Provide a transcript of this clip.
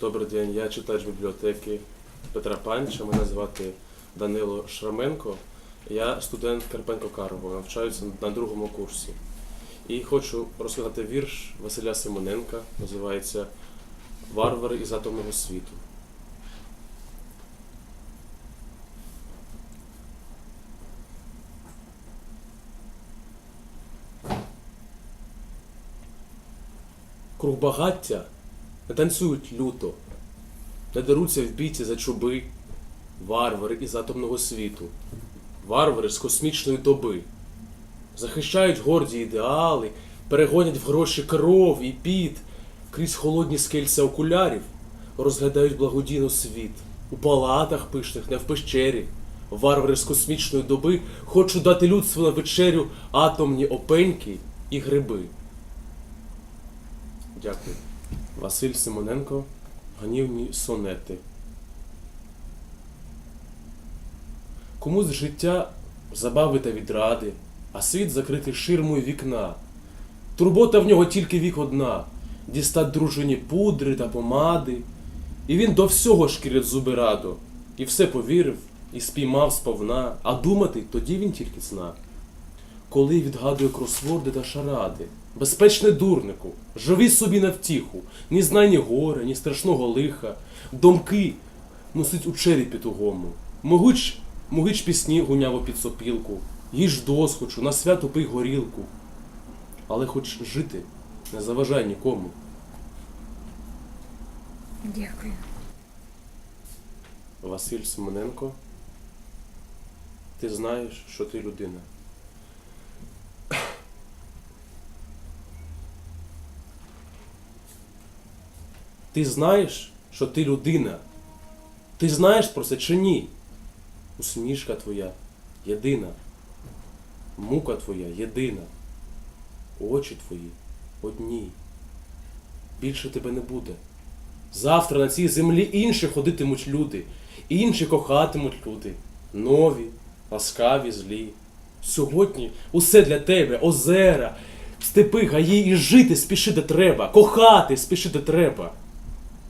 Добрий день, я читач бібліотеки Петра Панча. Мене звати Данило Шраменко. Я студент Карпенко Карого, навчаюся на другому курсі. І хочу розказати вірш Василя Симоненка, називається Варвари із атомного світу. Круг багаття танцюють люто, не деруться в бійці за чуби, варвари із атомного світу, варвари з космічної доби, захищають горді ідеали, перегонять в гроші кров і піт, крізь холодні скельця окулярів, розглядають благодійно світ, у палатах пишних, не в пещері. Варвари з космічної доби хочуть дати людству на вечерю атомні опеньки і гриби. Дякую. Василь Симоненко, Ганівні сонети. Комусь життя забави та відради, а світ закритий ширмою вікна. Турбота в нього тільки вік одна дістать дружині пудри та помади. І він до всього шкірить зуби радо, і все повірив, і спіймав сповна, а думати тоді він тільки зна. Коли відгадує кросворди та шаради, безпечне дурнику, живи собі на втіху, ні знай ні горя, ні страшного лиха, домки носить у черепі тугому, могуч, могич пісні гуняво під сопілку, їж досхочу, на свято пий горілку. Але хоч жити не заважай нікому. Дякую. Василь Симоненко, ти знаєш, що ти людина. Ти знаєш, що ти людина. Ти знаєш про це чи ні? Усмішка твоя єдина. Мука твоя єдина. Очі твої одні. Більше тебе не буде. Завтра на цій землі інші ходитимуть люди, інші кохатимуть люди, нові, ласкаві, злі. Сьогодні усе для тебе, озера, степи, гаї, і жити спішити треба, кохати спішити треба.